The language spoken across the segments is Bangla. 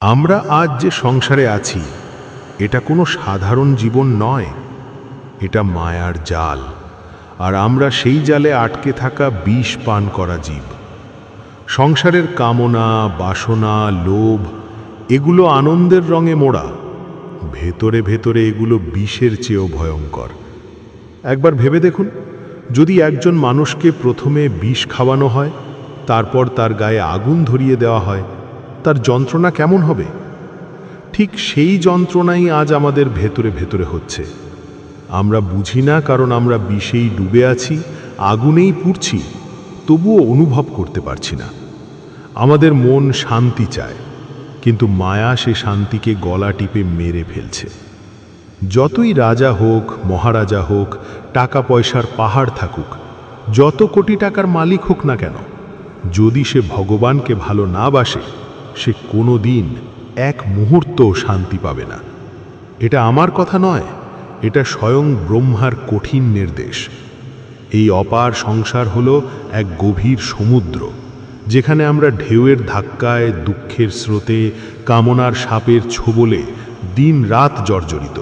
আমরা আজ যে সংসারে আছি, এটা কোনো সাধারণ জীবন নয়। এটা মায়ার জাল, আর আমরা সেই জালে আটকে থাকা বিষ পান করা জীব। সংসারের কামনা, বাসনা, লোভ, এগুলো আনন্দের রঙে মোড়া। ভেতরে ভেতরে এগুলো বিষের চেয়েও ভয়ঙ্কর। একবার ভেবে দেখুন, যদি একজন মানুষকে প্রথমে বিষ খাওয়ানো হয়, তারপর তার গায়ে আগুন ধরিয়ে দেওয়া হয় তার যন্ত্রণা কেমন হবে? ঠিক সেই যন্ত্রণাই আজ আমাদের ভেতরে ভেতরে হচ্ছে। আমরা বুঝি না কারণ আমরা বিষেই ডুবে আছি, আগুনেই পুড়ছি, তবুও অনুভব করতে পারছি না। আমাদের মন শান্তি চায়, কিন্তু মায়া সে শান্তিকে গলা টিপে মেরে ফেলছে। যতই রাজা হোক, মহারাজা হোক টাকা পয়সার পাহাড় থাকুক, যত কোটি টাকার মালিক হোক না কেন, যদি সে ভগবানকে ভালো না বাসে সে কোনো দিন এক মুহূর্তও শান্তি পাবে না। এটা আমার কথা নয়, এটা স্বয়ং ব্রহ্মার কঠিন নির্দেশ। এই অপার সংসার হলো এক গভীর সমুদ্র, যেখানে আমরা ঢেউয়ের ধাক্কায়, দুঃখের স্রোতে, কামনার সাপের ছোবলে দিন রাত জর্জরিত।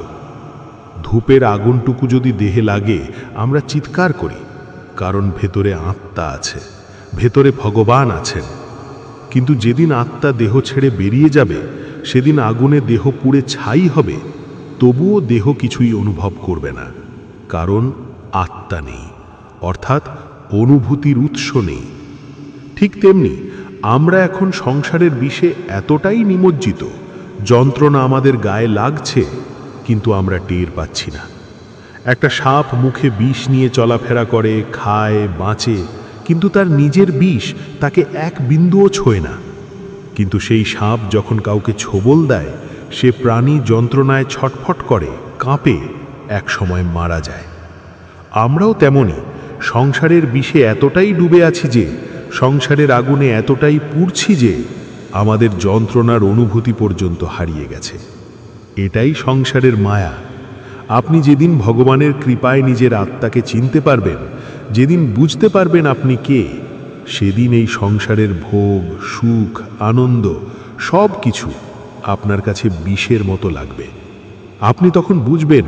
ধূপের আগুনটুকু যদি দেহে লাগে, আমরা চিৎকার করি, কারণ ভেতরে আত্মা আছে, ভেতরে ভগবান আছেন। কিন্তু যেদিন আত্মা দেহ ছেড়ে বেরিয়ে যাবে, সেদিন আগুনে দেহ পুড়ে ছাই হবে, তবুও দেহ কিছুই অনুভব করবে না, কারণ আত্মা নেই, অর্থাৎ অনুভূতির উৎস নেই। ঠিক তেমনি, আমরা এখন সংসারের বিষে এতটাই নিমজ্জিত, যন্ত্রণা আমাদের গায়ে লাগছে, কিন্তু আমরা টের পাচ্ছি না। একটা সাপ মুখে বিষ নিয়ে চলাফেরা করে, খায়, বাঁচে কিন্তু তার নিজের বিষ তাকে এক বিন্দুও ছোঁয় না। কিন্তু সেই সাপ যখন কাউকে ছোবল দেয়, সে প্রাণী যন্ত্রণায় ছটফট করে, কাঁপে, এক সময় মারা যায়। আমরাও তেমনি সংসারের বিষে এতটাই ডুবে আছি যে, সংসারের আগুনে এতটাই পুড়ছি যে, আমাদের যন্ত্রণার অনুভূতি পর্যন্ত হারিয়ে গেছে। এটাই সংসারের মায়া। আপনি যেদিন ভগবানের কৃপায় নিজের আত্মাকে চিনতে পারবেন যেদিন বুঝতে পারবেন আপনি কে, সেদিন এই সংসারের ভোগ, সুখ, আনন্দ, সব কিছু আপনার কাছে বিষের মতো লাগবে। আপনি তখন বুঝবেন,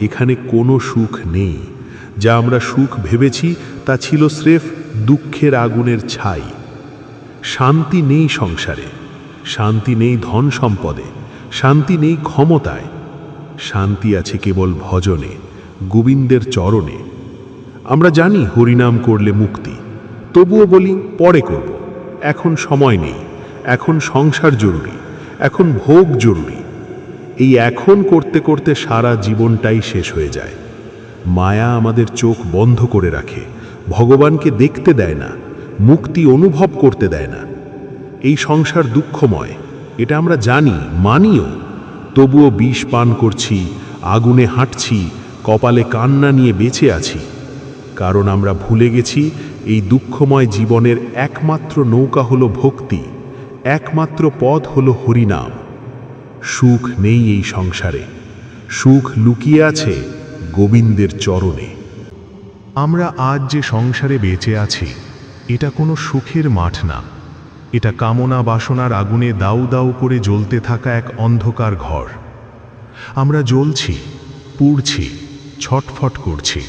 এখানে কোনো সুখ নেই। যা আমরা সুখ ভেবেছি, তা ছিল স্রেফ দুঃখের আগুনের ছাই। শান্তি নেই সংসারে, শান্তি নেই ধন সম্পদে, শান্তি নেই ক্ষমতায়। শান্তি আছে কেবল ভজনে, গোবিন্দের চরণে। আমরা জানি হরিনাম করলে মুক্তি। তবুও বলি, পরে করব। এখন সময় নেই। এখন সংসার জরুরি। এখন ভোগ জরুরি। এই এখন করতে করতে সারা জীবনটাই শেষ হয়ে যায়। মায়া আমাদের চোখ বন্ধ করে রাখে। ভগবানকে দেখতে দেয় না। মুক্তি অনুভব করতে দেয় না। এই সংসার দুঃখময়। এটা আমরা জানি, মানিও। তবুও বিষ পান করছি, আগুনে হাঁটছি, কপালে কান্না নিয়ে বেঁচে আছি। কারণ আমরা ভুলে গেছি, এই দুঃখময় জীবনের একমাত্র নৌকা হলো ভক্তি, একমাত্র পথ হলো হরিনাম। সুখ নেই এই সংসারে, সুখ লুকিয়ে আছে গোবিন্দের চরণে। আমরা আজ যে সংসারে বেঁচে আছি, এটা কোনো সুখের মাঠ না। এটা কামনা বাসনার আগুনে দাউ দাউ করে জ্বলতে থাকা এক অন্ধকার ঘর। আমরা জ্বলছি, পুড়ছি, ছটফট করছি।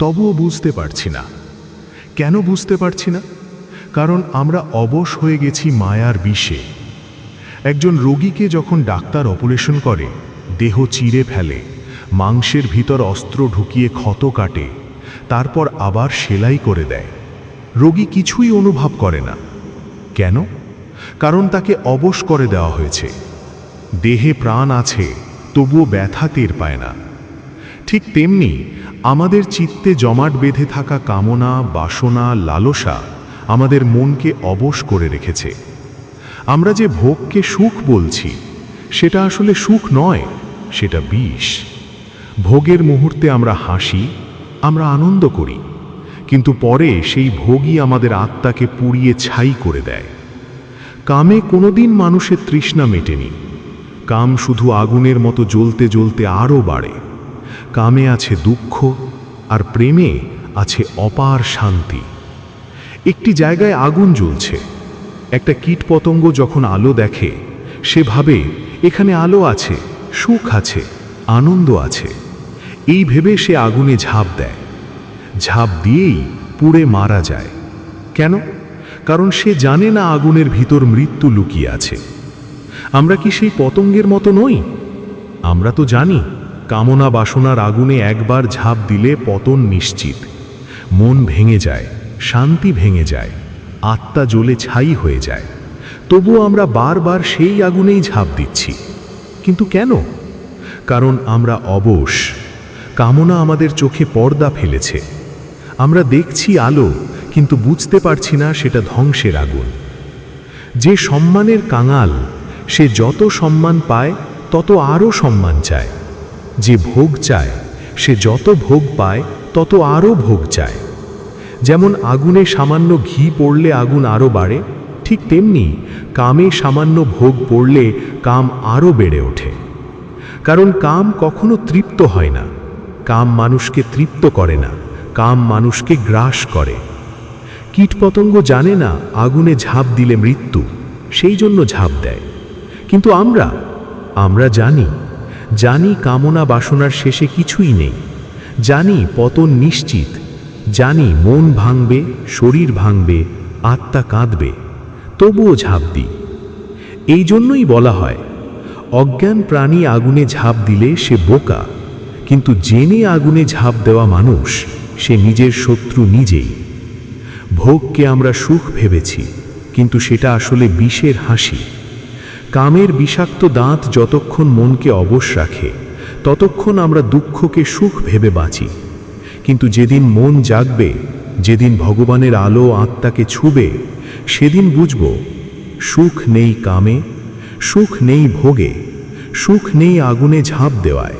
তবুও বুঝতে পারছি না। কেন বুঝতে পারছি না? কারণ আমরা অবশ হয়ে গেছি মায়ার বিষে। একজন রোগীকে যখন ডাক্তার অপারেশন করে, দেহ চিরে ফেলে, মাংসের ভিতর অস্ত্র ঢুকিয়ে ক্ষত কাটে, তারপর আবার সেলাই করে দেয়। রোগী কিছুই অনুভব করে না। কেন? কারণ তাকে অবশ করে দেওয়া হয়েছে। দেহে প্রাণ আছে, তবুও ব্যথা টের পায় না। ঠিক তেমনি আমাদের চিত্তে জমাট বেঁধে থাকা কামনা, বাসনা, লালসা আমাদের মনকে অবশ করে রেখেছে। আমরা যে ভোগকে সুখ বলছি, সেটা আসলে সুখ নয়, সেটা বিষ। ভোগের মুহূর্তে আমরা হাসি, আমরা আনন্দ করি, কিন্তু পরে সেই ভোগই আমাদের আত্মাকে পুড়িয়ে ছাই করে দেয়। কামে কোনোদিন মানুষের তৃষ্ণা মেটেনি, কাম শুধু আগুনের মতো জ্বলতে জ্বলতে আরও বাড়ে। কামে আছে দুঃখ আর প্রেমে আছে অপার শান্তি। একটি জায়গায় আগুন জ্বলছে। একটা কীটপতঙ্গ যখন আলো দেখে, সে ভাবে, এখানে আলো আছে, সুখ আছে, আনন্দ আছে। এই ভেবে সে আগুনে ঝাঁপ দেয়। ঝাঁপ দিয়েই পুড়ে মারা যায়। কেন? কারণ সে জানে না আগুনের ভিতর মৃত্যু লুকিয়ে আছে। আমরা কি সেই পতঙ্গের মতো নই? আমরা তো জানি। কামনা বাসনার আগুনে একবার ঝাঁপ দিলে পতন নিশ্চিত। মন ভেঙে যায়, শান্তি ভেঙে যায়, আত্মা জ্বলে ছাই হয়ে যায়। তবুও আমরা বারবার সেই আগুনেই ঝাঁপ দিচ্ছি। কিন্তু কেন? কারণ আমরা অবশ। কামনা আমাদের চোখে পর্দা ফেলেছে। আমরা দেখছি আলো, কিন্তু বুঝতে পারছি না সেটা ধ্বংসের আগুন। যে সম্মানের কাঙাল, সে যত সম্মান পায়, তত আরও সম্মান চায়। যে ভোগ চায়, সে যত ভোগ পায়, তত আরও ভোগ চায়। যেমন আগুনে সামান্য ঘি পড়লে আগুন আরও বাড়ে, ঠিক তেমনি কামে সামান্য ভোগ পড়লে কাম আরও বেড়ে ওঠে। কারণ কাম কখনো তৃপ্ত হয় না। কাম মানুষকে তৃপ্ত করে না, কাম মানুষকে গ্রাস করে। কীটপতঙ্গ জানে না আগুনে ঝাঁপ দিলে মৃত্যু, সেই জন্য ঝাঁপ দেয়। কিন্তু আমরা আমরা জানি জানি কামনা বাসনার শেষে কিছুই নেই। জানি পতন নিশ্চিত। জানি মন ভাঙবে, শরীর ভাঙবে, আত্মা কাঁদবে। তবুও ঝাঁপ দিই। এই জন্যই বলা হয়, অজ্ঞান প্রাণী আগুনে ঝাঁপ দিলে সে বোকা, কিন্তু জেনে আগুনে ঝাঁপ দেওয়া মানুষ, সে নিজের শত্রু নিজেই। ভোগকে আমরা সুখ ভেবেছি, কিন্তু সেটা আসলে বিষের হাসি। কামের বিষাক্ত দাঁত যতক্ষণ মনকে অবশ রাখে, ততক্ষণ আমরা দুঃখকে সুখ ভেবে বাঁচি। কিন্তু যেদিন মন জাগবে, যেদিন ভগবানের আলো আত্মাকে ছুবে, সেদিন বুঝব, সুখ নেই কামে, সুখ নেই ভোগে, সুখ নেই আগুনে ঝাঁপ দেওয়ায়।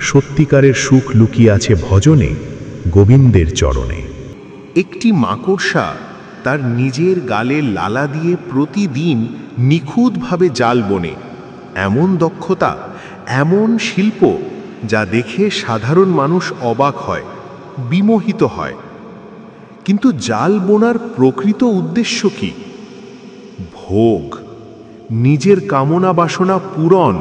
সত্যিকারের সুখ লুকিয়ে আছে ভজনে, গোবিন্দের চরণে। একটি মাকড়সা তার নিজের গালে লালা দিয়ে প্রতিদিন নিখুঁতভাবে জাল বনে। এমন দক্ষতা, এমন শিল্প যা দেখে সাধারণ মানুষ অবাক হয়, বিমোহিত হয়। কিন্তু জাল বোনার প্রকৃত উদ্দেশ্য কি? ভোগ, নিজের কামনা বাসনা পূরণ,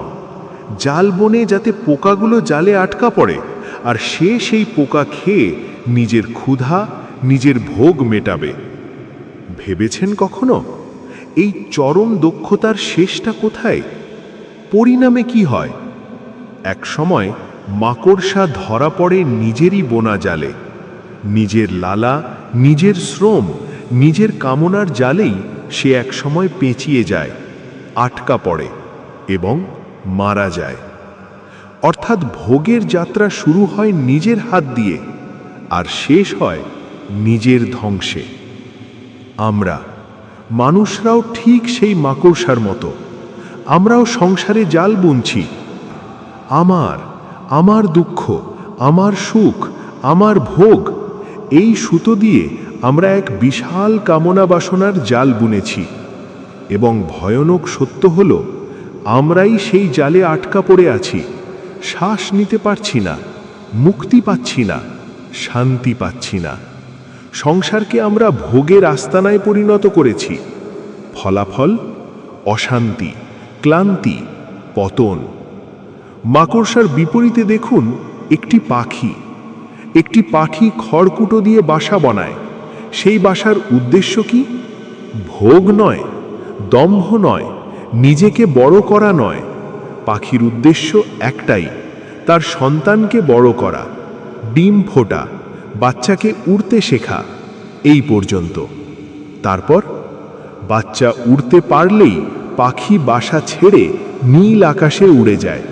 জাল বনে যাতে পোকাগুলো জালে আটকা পড়ে, আর সে সেই পোকা খেয়ে নিজের ক্ষুধা, নিজের ভোগ মেটাবে। ভেবেছেন কখনো? এই চরম দক্ষতার শেষটা কোথায়? পরিণামে কি হয়? এক সময় মাকড়সা ধরা পড়ে নিজেরই বোনা জালে। নিজের লালা, নিজের শ্রম, নিজের কামনার জালেই সে এক সময় পেঁচিয়ে যায়, আটকা পড়ে এবং মারা যায়। অর্থাৎ ভোগের যাত্রা শুরু হয় নিজের হাত দিয়ে, আর শেষ হয় নিজের ধ্বংসে। আমরা। মানুষরাও ঠিক সেই মাকড়সার মতো। আমরাও সংসারে জাল বুনছি। আমার আমার দুঃখ, আমার সুখ, আমার ভোগ, এই সুতো দিয়ে আমরা এক বিশাল কামনা বাসনার জাল বুনেছি। এবং ভয়ানক সত্য হল, আমরাই সেই জালে আটকা পড়ে আছি। শ্বাস নিতে পারছি না, মুক্তি পাচ্ছি না, শান্তি পাচ্ছি না। সংসারকে আমরা ভোগের আস্তানায় পরিণত করেছি। ফলাফল, অশান্তি, ক্লান্তি, পতন। মাকড়সার বিপরীতে দেখুন, একটি পাখি। একটি পাখি খড়কুটো দিয়ে বাসা বানায়। সেই বাসার উদ্দেশ্য কি? ভোগ নয়, দম্ভ নয়, নিজেকে বড় করা নয়। পাখির উদ্দেশ্য একটাই, তার সন্তানকে বড় করা। ডিম ফোটা বাচ্চাকে উড়তে শেখা, এই পর্যন্ত। তারপর, বাচ্চা উড়তে পারলেই পাখি বাসা ছেড়ে নীল আকাশে উড়ে যায়।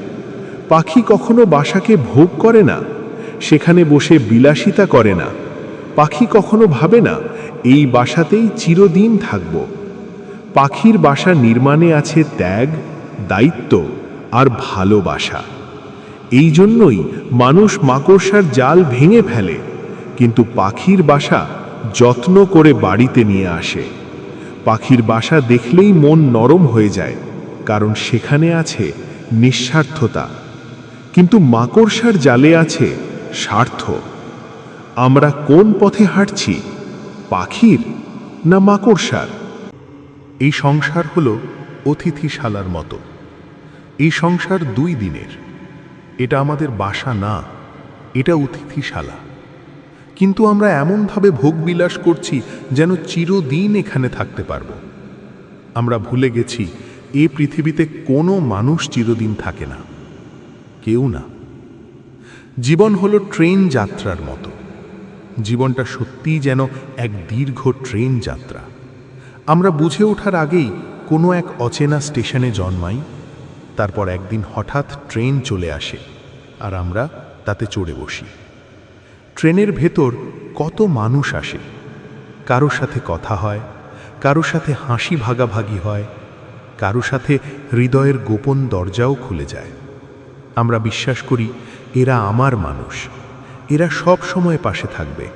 পাখি কখনো বাসাকে ভোগ করে না, সেখানে বসে বিলাসিতা করে না। পাখি কখনো ভাবে না, এই বাসাতেই চিরদিন থাকব। পাখির বাসা নির্মাণে আছে ত্যাগ, দায়িত্ব আর ভালোবাসা। এই জন্যই মানুষ মাকড়সার জাল ভেঙে ফেলে। কিন্তু পাখির বাসা যত্ন করে বাড়িতে নিয়ে আসে। পাখির বাসা দেখলেই মন নরম হয়ে যায়, কারণ সেখানে আছে নিঃস্বার্থতা। কিন্তু মাকড়সার জালে আছে স্বার্থ। আমরা কোন পথে হাঁটছি, পাখির না মাকড়সার? এই সংসার হলো অতিথিশালার মতো। এই সংসার দুই দিনের। এটা আমাদের বাসা না, এটা অতিথিশালা। কিন্তু আমরা এমনভাবে ভোগবিলাস করছি যেন চিরদিন এখানে থাকতে পারব। আমরা ভুলে গেছি, এ পৃথিবীতে কোনো মানুষ চিরদিন থাকে না, কেউ না। জীবন হলো ট্রেন যাত্রার মতো। জীবনটা সত্যিই যেন এক দীর্ঘ ট্রেন যাত্রা। আমরা বুঝে ওঠার আগেই কোনো এক অচেনা স্টেশনে জন্মাই, তারপর একদিন হঠাৎ ট্রেন চলে আসে, আর আমরা তাতে চড়ে বসি। ট্রেনের ভেতর কত মানুষ আসে। কারও সাথে কথা হয় কারও সাথে হাসি ভাগাভাগি হয় কারও সাথে হৃদয়ের গোপন দরজাও খুলে যায়। আমরা বিশ্বাস করি এরা আমার মানুষ, এরা সব সময় পাশে থাকবে।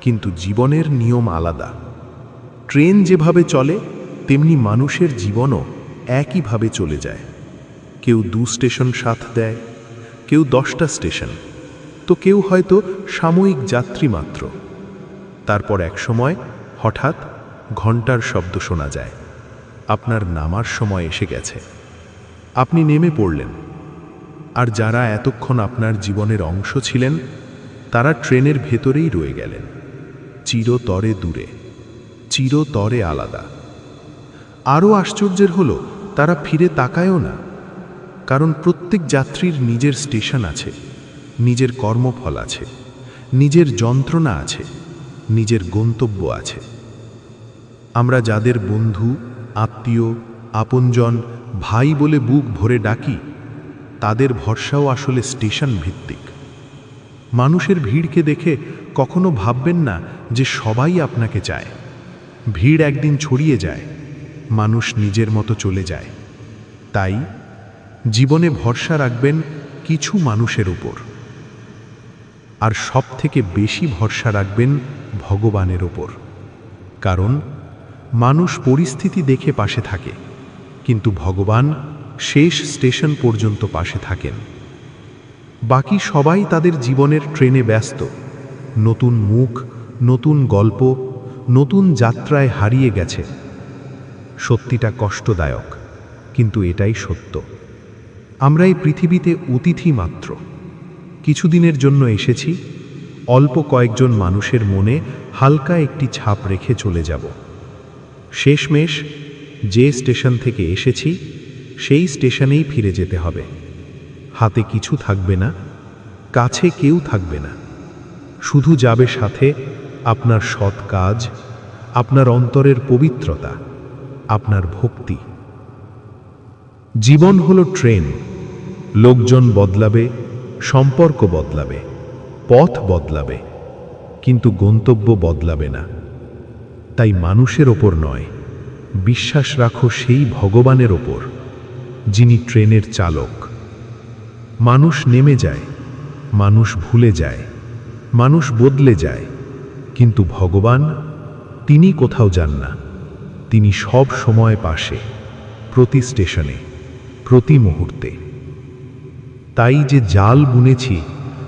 কিন্তু জীবনের নিয়ম আলাদা। ট্রেন যেভাবে চলে, তেমনি মানুষের জীবনও একইভাবে চলে যায়। কেউ দু স্টেশন সাথ দেয়, কেউ দশটা স্টেশন। তো কেউ হয়তো সাময়িক যাত্রী মাত্র। তারপর এক সময় হঠাৎ ঘণ্টার শব্দ শোনা যায়। আপনার নামার সময় এসে গেছে। আপনি নেমে পড়লেন। আর যারা এতক্ষণ আপনার জীবনের অংশ ছিলেন, তারা ট্রেনের ভেতরেই রয়ে গেলেন। চিরতরে দূরে, চিরতরে আলাদা। আরও আশ্চর্যের হলো, তারা ফিরে তাকায়ও না। কারণ প্রত্যেক যাত্রীর নিজের স্টেশন আছে। নিজের কর্মফল আছে, নিজের যন্ত্রণা আছে, নিজের গন্তব্য আছে। আমরা যাদের বন্ধু, আত্মীয়, আপনজন, ভাই বলে বুক ভরে ডাকি, তাদের ভরসাও আসলে স্টেশন ভিত্তিক। মানুষের ভিড়কে দেখে কখনো ভাববেন না যে সবাই আপনাকে চায়। ভিড় একদিন ছড়িয়ে যায়, মানুষ নিজের মতো চলে যায়। তাই জীবনে ভরসা রাখবেন কিছু মানুষের উপর। আর সব থেকে বেশি ভরসা রাখবেন ভগবানের ওপর। কারণ, মানুষ পরিস্থিতি দেখে পাশে থাকে, কিন্তু ভগবান শেষ স্টেশন পর্যন্ত পাশে থাকেন। বাকি সবাই তাদের জীবনের ট্রেনে ব্যস্ত, নতুন মুখ, নতুন গল্প, নতুন যাত্রায় হারিয়ে গেছে। সত্যিটা কষ্টদায়ক, কিন্তু এটাই সত্য। আমরা এই পৃথিবীতে অতিথি মাত্র। কিছুদিনের জন্য এসেছি, অল্প কয়েকজন মানুষের মনে হালকা একটি ছাপ রেখে চলে যাব। শেষমেশ যে স্টেশন থেকে এসেছি, সেই স্টেশনেই ফিরে যেতে হবে। হাতে কিছু থাকবে না, কাছে কেউ থাকবে না। শুধু যাবে সাথে আপনার সৎ কাজ, আপনার অন্তরের পবিত্রতা, আপনার ভক্তি। জীবন হলো ট্রেন, লোকজন বদলাবে সম্পর্ক বদলাবে, পথ বদলাবে, কিন্তু গন্তব্য বদলাবে না। তাই মানুষের ওপর নয়, বিশ্বাস রাখো সেই ভগবানের ওপর, যিনি ট্রেনের চালক। মানুষ নেমে যায়, মানুষ ভুলে যায়, মানুষ বদলে যায়, কিন্তু ভগবান, তিনি কোথাও যান না। তিনি সব সময় পাশে, প্রতি স্টেশনে, প্রতি মুহূর্তে। তাই যে জাল বুনেছি,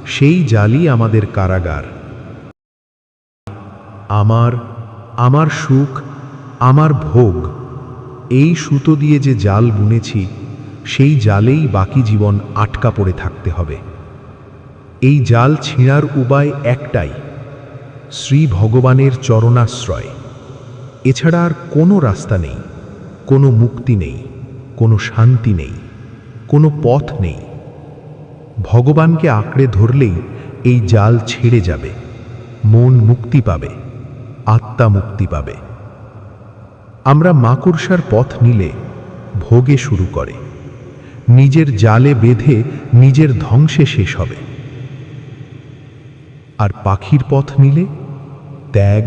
সেই জালই আমাদের কারাগার। আমার আমার সুখ, আমার ভোগ, এই সুতো দিয়ে যে জাল বুনেছি, সেই জালেই বাকি জীবন আটকা পড়ে থাকতে হবে। এই জাল ছিঁড়ার উপায় একটাই, শ্রী ভগবানের চরণাশ্রয়। এছাড়া আর কোনো রাস্তা নেই, কোনো মুক্তি নেই, কোনো শান্তি নেই, কোনো পথ নেই। ভগবানকে আঁকড়ে ধরলেই এই জাল ছেড়ে যাবে, মন মুক্তি পাবে, আত্মা মুক্তি পাবে। আমরা মাকড়সার পথ নিলে ভোগে শুরু করে, নিজের জালে বেঁধে নিজের ধ্বংসে শেষ হবে। আর পাখির পথ নিলে ত্যাগ,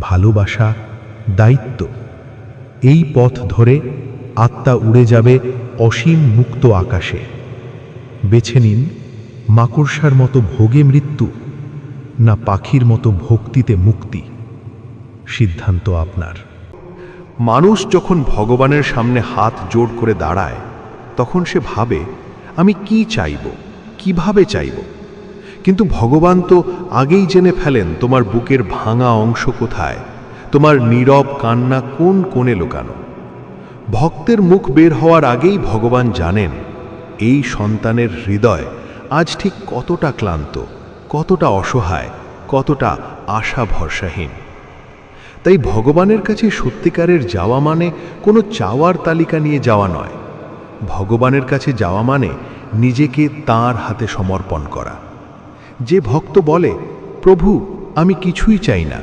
ভালোবাসা, দায়িত্ব, এই পথ ধরে আত্মা উড়ে যাবে অসীম মুক্ত আকাশে। বেছে নিন, মাকড়সার মতো ভোগে মৃত্যু, না পাখির মতো ভক্তিতে মুক্তি। সিদ্ধান্ত আপনার। মানুষ যখন ভগবানের সামনে হাত জোর করে দাঁড়ায়, তখন সে ভাবে, আমি কি চাইব? কীভাবে চাইব? কিন্তু ভগবান তো আগেই জেনে ফেলেন তোমার বুকের ভাঙা অংশ কোথায়, তোমার নীরব কান্না কোন কোণে লুকানো। ভক্তের মুখ বের হওয়ার আগেই ভগবান জানেন এই সন্তানের হৃদয় আজ ঠিক কতটা ক্লান্ত, কতটা অসহায়, কতটা আশা ভরসাহীন তাই ভগবানের কাছে সত্যিকারের যাওয়া মানে কোনো চাওয়ার তালিকা নিয়ে যাওয়া নয়। ভগবানের কাছে যাওয়া মানে নিজেকে তার হাতে সমর্পণ করা। যে ভক্ত বলে, প্রভু, আমি কিছুই চাই না,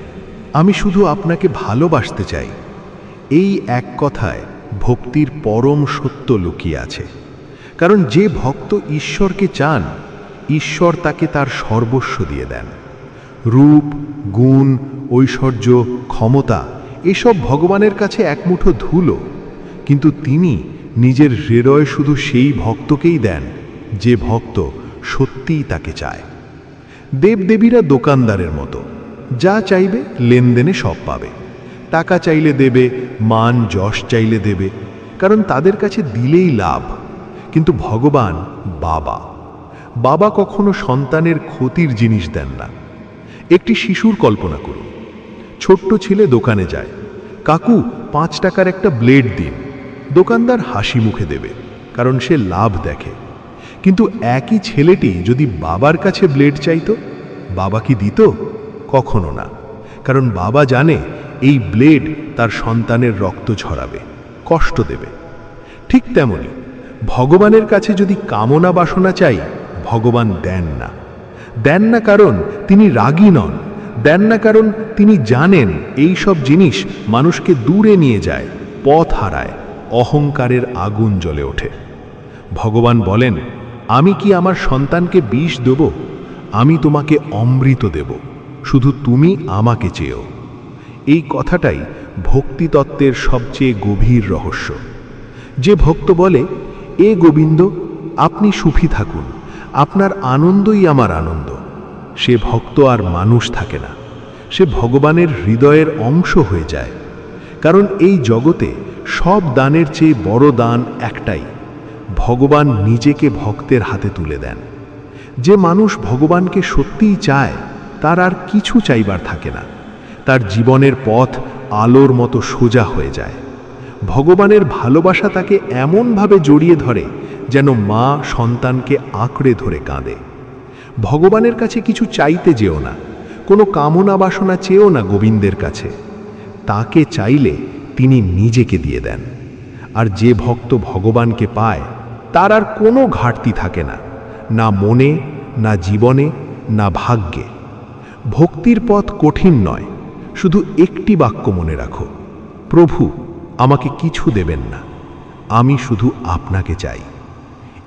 আমি শুধু আপনাকে ভালোবাসতে চাই। এই এক কথায় ভক্তির পরম সত্য লুকিয়ে আছে। কারণ যে ভক্ত ঈশ্বরকে চান, ঈশ্বর তাকে তার সর্বস্ব দিয়ে দেন। রূপ, গুণ, ঐশ্বর্য, ক্ষমতা, এসব ভগবানের কাছে একমুঠো ধুলো, কিন্তু তিনি নিজের হৃদয় শুধু সেই ভক্তকেই দেন, যে ভক্ত সত্যিই তাকে চায়। দেবদেবীরা দোকানদারের মতো, যা চাইবে লেনদেনে সব পাবে। টাকা চাইলে দেবে, মান যশ চাইলে দেবে, কারণ তাদের কাছে দিলেই লাভ। কিন্তু ভগবান বাবা। বাবা কখনো সন্তানের ক্ষতির জিনিস দেন না। একটি শিশুর কল্পনা করুন। ছোট্ট ছেলে দোকানে যায়। কাকু, পাঁচ টাকার একটা ব্লেড দিন। দোকানদার হাসি মুখে দেবে, কারণ সে লাভ দেখে। কিন্তু একই ছেলেটি যদি বাবার কাছে ব্লেড চাইত, বাবা কি দিত? কখনো না। কারণ বাবা জানে এই ব্লেড তার সন্তানের রক্ত ঝরাবে কষ্ট দেবে। ঠিক তেমনি ভগবানের কাছে যদি কামনা বাসনা চাই, ভগবান দেন না। দেন না কারণ তিনি রাগী নন। দেন না কারণ তিনি জানেন এই সব জিনিস মানুষকে দূরে নিয়ে যায়, পথ হারায়, অহংকারের আগুন জ্বলে ওঠে। ভগবান বলেন, আমি কি আমার সন্তানকে বিষ দেব? আমি তোমাকে অমৃত দেব। শুধু তুমি আমাকে চেয়েও। এই কথাটাই ভক্তিতত্ত্বের সবচেয়ে গভীর রহস্য। যে ভক্ত বলে এ গোবিন্দ, আপনি সুখী থাকুন, আপনার আনন্দই আমার আনন্দ। সে ভক্ত আর মানুষ থাকে না, সে ভগবানের হৃদয়ের অংশ হয়ে যায়। কারণ এই জগতে সব দানের চেয়ে বড় দান একটাই, ভগবান নিজেকে ভক্তের হাতে তুলে দেন। যে মানুষ ভগবানকে সত্যিই চায়, তার আর কিছু চাইবার থাকে না, তার জীবনের পথ আলোর মতো সোজা হয়ে যায়। ভগবানের ভালোবাসা তাকে এমনভাবে জড়িয়ে ধরে যেন মা সন্তানকে আঁকড়ে ধরে কাঁদে। ভগবানের কাছে কিছু চাইতে যেও না, কোনো কামনা বাসনা চেয়েও না গোবিন্দের কাছে। তাকে চাইলে তিনি নিজেকে দিয়ে দেন। আর যে ভক্ত ভগবানকে পায়, তার আর কোনো ঘাটতি থাকে না না মনে, না জীবনে, না ভাগ্যে। ভক্তির পথ কঠিন নয়, শুধু একটি বাক্য মনে রাখো, প্রভু আমাকে কিছু দেবেন না। আমি শুধু আপনাকে চাই।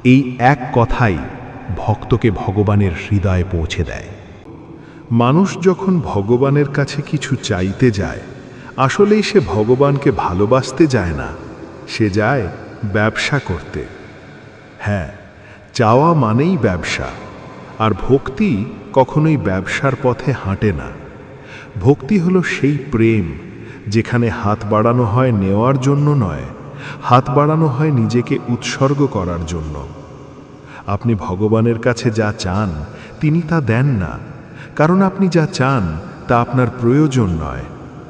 এই এক কথাই ভক্তকে ভগবানের হৃদয়ে পৌঁছে দেয়। মানুষ যখন ভগবানের কাছে কিছু চাইতে যায়, আসলেই সে ভগবানকে ভালোবাসতে যায় না। সে যায় ব্যবসা করতে। হ্যাঁ চাওয়া মানেই ব্যবসা। আর ভক্তি কখনোই ব্যবসার পথে হাঁটে না। ভক্তি হলো সেই প্রেম যেখানে হাত বাড়ানো হয় নেওয়ার জন্য নয়, হাত বাড়ানো হয় নিজেকে উৎসর্গ করার জন্য। আপনি ভগবানের কাছে যা চান, তিনি তা দেন না। কারণ আপনি যা চান, তা আপনার প্রয়োজন নয়,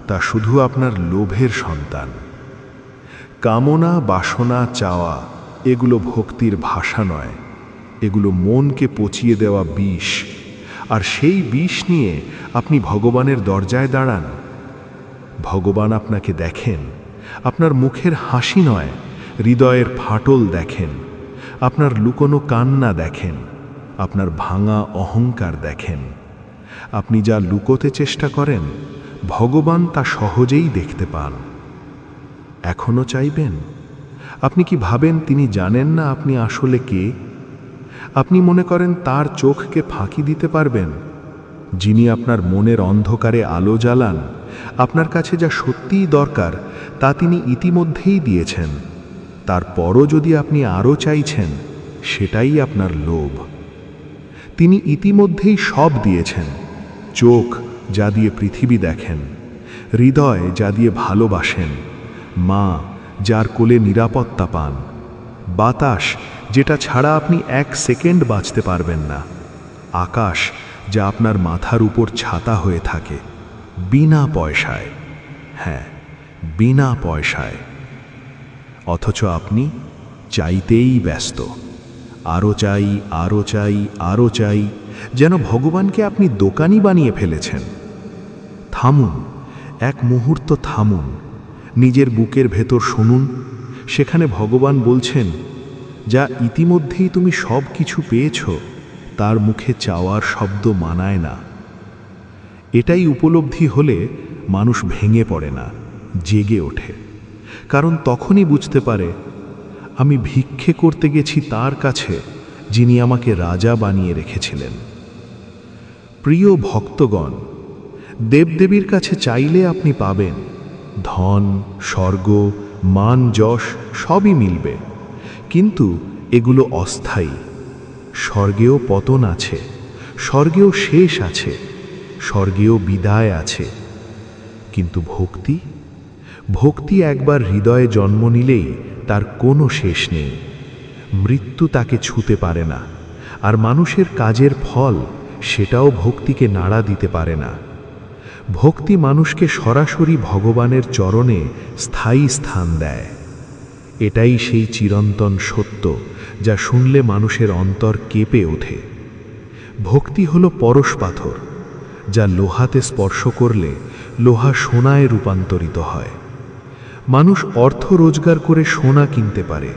তা শুধু আপনার লোভের সন্তান। কামনা, বাসনা, চাওয়া, এগুলো ভক্তির ভাষা নয়। এগুলো মনকে পচিয়ে দেওয়া বিষ। আর সেই বিষ নিয়ে আপনি ভগবানের দরজায় দাঁড়ান। ভগবান আপনাকে দেখেন। আপনার মুখের হাসি নয়, হৃদয়ের ফাটল দেখেন। আপনার লুকোনো কান্না দেখেন, আপনার ভাঙা অহংকার দেখেন। আপনি যা লুকোতে চেষ্টা করেন, ভগবান তা সহজেই দেখতে পান। এখনও চাইবেন? আপনি কি ভাবেন তিনি জানেন না আপনি আসলে কে? আপনি মনে করেন তার চোখকে ফাঁকি দিতে পারবেন? যিনি আপনার মনের অন্ধকারে আলো জ্বালান আপনার কাছে যা সত্যিই দরকার, তা তিনি ইতিমধ্যেই দিয়েছেন। তারপরও যদি আপনি আরও চাইছেন, সেটাই আপনার লোভ। তিনি ইতিমধ্যেই সব দিয়েছেন, চোখ যা দিয়ে পৃথিবী দেখেন, হৃদয় যা দিয়ে ভালোবাসেন, মা যার কোলে নিরাপত্তা পান, বাতাস যেটা ছাড়া আপনি এক সেকেন্ড বাঁচতে পারবেন না, আকাশ যা আপনার মাথার উপর ছাতা হয়ে থাকে। বিনা পয়সায়। হ্যাঁ বিনা পয়সায়। অথচ আপনি চাইতেই ব্যস্ত। আরও চাই আরও চাই আরও চাই, যেন ভগবানকে আপনি দোকানই বানিয়ে ফেলেছেন। থামুন, এক মুহূর্ত থামুন। নিজের বুকের ভেতর শুনুন, সেখানে ভগবান বলছেন, যা ইতিমধ্যেই তুমি সব কিছু পেয়েছ, তার মুখে চাওয়ার শব্দ মানায় না। এটাই উপলব্ধি হলে মানুষ ভেঙে পড়ে না, জেগে ওঠে। কারণ তখনই বুঝতে পারে, আমি ভিক্ষে করতে গেছি তার কাছে, যিনি আমাকে রাজা বানিয়ে রেখেছিলেন। প্রিয় ভক্তগণ, দেবদেবীর কাছে চাইলে আপনি পাবেন, ধন, স্বর্গ, মান, যশ, সবই মিলবে। কিন্তু এগুলো অস্থায়ী। স্বর্গেও পতন আছে, স্বর্গেও শেষ আছে। স্বর্গেও বিদায় আছে। কিন্তু ভক্তি? ভক্তি একবার হৃদয়ে জন্ম নিলেই তার কোনো শেষ নেই। মৃত্যু তাকে ছুতে পারে না, আর মানুষের কাজের ফল সেটাও ভক্তিকে নাড়া দিতে পারে না। ভক্তি মানুষকে সরাসরি ভগবানের চরণে স্থায়ী স্থান দেয়। এটাই সেই চিরন্তন সত্য যা শুনলে মানুষের অন্তর কেঁপে ওঠে। ভক্তি হলো পরশ পাথর। যা লোহাতে স্পর্শ করলে লোহা সোনায় রূপান্তরিত হয়। মানুষ অর্থ রোজগার করে সোনা কিনতে পারে,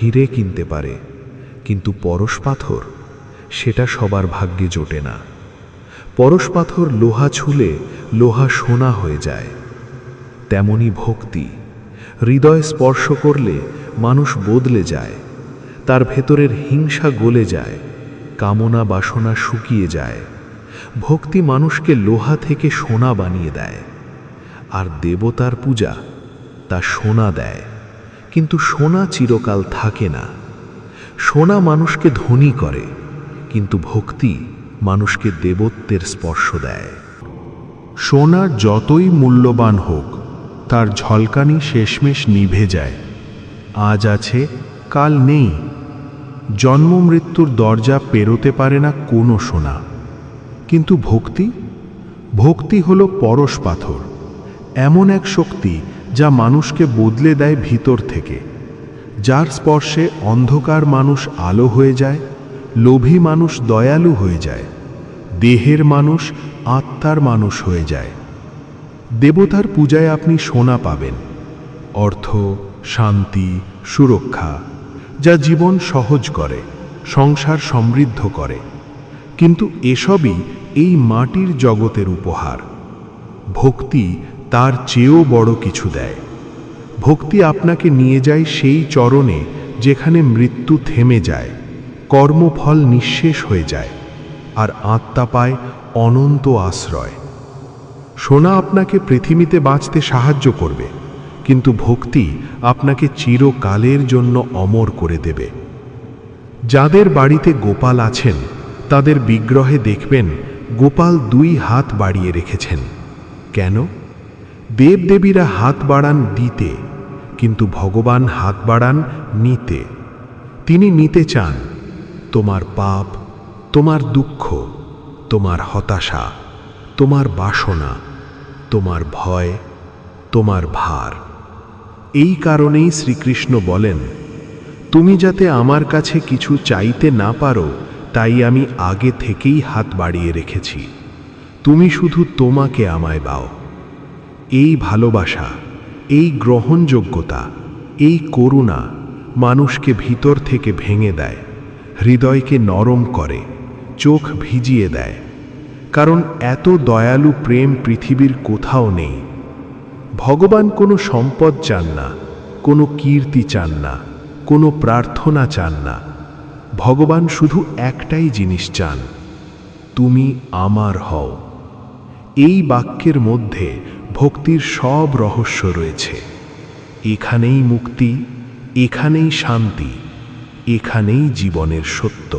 হিরে কিনতে পারে, কিন্তু পরশ পাথর, সেটা সবার ভাগ্যে জোটে না। পরশ পাথর লোহা ছুলে লোহা সোনা হয়ে যায়। তেমনি ভক্তি, হৃদয় স্পর্শ করলে মানুষ বদলে যায়, তার ভেতরের হিংসা গলে যায়, কামনা বাসনা শুকিয়ে যায়। ভক্তি মানুষকে লোহা থেকে সোনা বানিয়ে দেয়। আর দেবতার পূজা তা সোনা দেয়। কিন্তু সোনা চিরকাল থাকে না। সোনা মানুষকে ধনী করে, কিন্তু ভক্তি মানুষকে দেবত্বের স্পর্শ দেয়। সোনা যতই মূল্যবান হোক, তার ঝলকানি শেষমেশ নিভে যায়। আজ আছে, কাল নেই। জন্ম মৃত্যুর দরজা পেরোতে পারে না কোনো সোনা। কিন্তু ভক্তি? ভক্তি হলো পরশ পাথর, এমন এক শক্তি যা মানুষকে বদলে দেয় ভিতর থেকে, যার স্পর্শে অন্ধকার মানুষ আলো হয়ে যায়, লোভী মানুষ দয়ালু হয়ে যায়, দেহের মানুষ আত্মার মানুষ হয়ে যায়। দেবতার পূজায় আপনি সোনা পাবেন, অর্থ, শান্তি, সুরক্ষা, যা জীবন সহজ করে, সংসার সমৃদ্ধ করে, কিন্তু এসবই এই মাটির জগতের উপহার। ভক্তি তার চেয়েও বড় কিছু দেয়। ভক্তি আপনাকে নিয়ে যায় সেই চরণে যেখানে মৃত্যু থেমে যায়, কর্মফল নিঃশেষ হয়ে যায়, আর আত্মা পায় অনন্ত আশ্রয়। সোনা আপনাকে পৃথিবীতে বাঁচতে সাহায্য করবে, কিন্তু ভক্তি আপনাকে চিরকালের জন্য অমর করে দেবে। যাদের বাড়িতে গোপাল আছেন, তাদের বিগ্রহে দেখবেন গোপাল দুই হাত বাড়িয়ে রেখেছেন। কেন? দেবদেবীরা হাত বাড়ান দিতে, কিন্তু ভগবান হাত বাড়ান নিতে। তিনি নিতে চান, তোমার পাপ, তোমার দুঃখ, তোমার হতাশা, তোমার বাসনা, তোমার ভয়, তোমার ভার। এই কারণেই শ্রীকৃষ্ণ বলেন, তুমি যাতে আমার কাছে কিছু চাইতে না পারো তাই আমি আগে থেকেই হাত বাড়িয়ে রেখেছি। তুমি শুধু তোমাকে আমায় বাও এই ভালোবাসা, এই গ্রহণযোগ্যতা, এই করুণা মানুষকে ভিতর থেকে ভেঙে দেয়, হৃদয়কে নরম করে, চোখ ভিজিয়ে দেয়। কারণ এত দয়ালু প্রেম পৃথিবীর কোথাও নেই। ভগবান কোনো সম্পদ চান না, কোনো কীর্তি চান না, কোনো প্রার্থনা চান না। ভগবান শুধু একটাই জিনিস চান, তুমি আমার হও। এই বাক্যের মধ্যে ভক্তির সব রহস্য রয়েছে। এখানেই মুক্তি, এখানেই শান্তি, এখানেই জীবনের সত্য।